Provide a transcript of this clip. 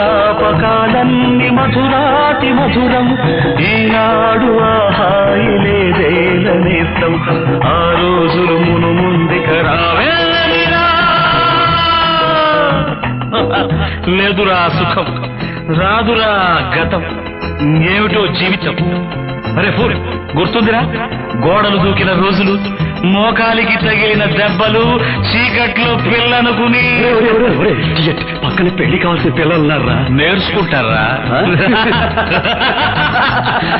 జ్ఞాపకాలన్నీ మధురాతి మధురం. ఈనాడు ఆ హాయి లేదేల నేస్తం ఆ రోజులు మును ముందుక లేదురా సుఖం రాదురా గతం. ఏమిటో జీవితం. అరే ఫూల్ గుర్తుందిరా? గోడలు దూకిన రోజులు మోకాలికి తగిలిన దెబ్బలు చీకట్లో పిల్లనుకుని. పక్కన పెళ్ళి కావాల్సిన పిల్లలు ఉన్నారా నేర్చుకుంటారా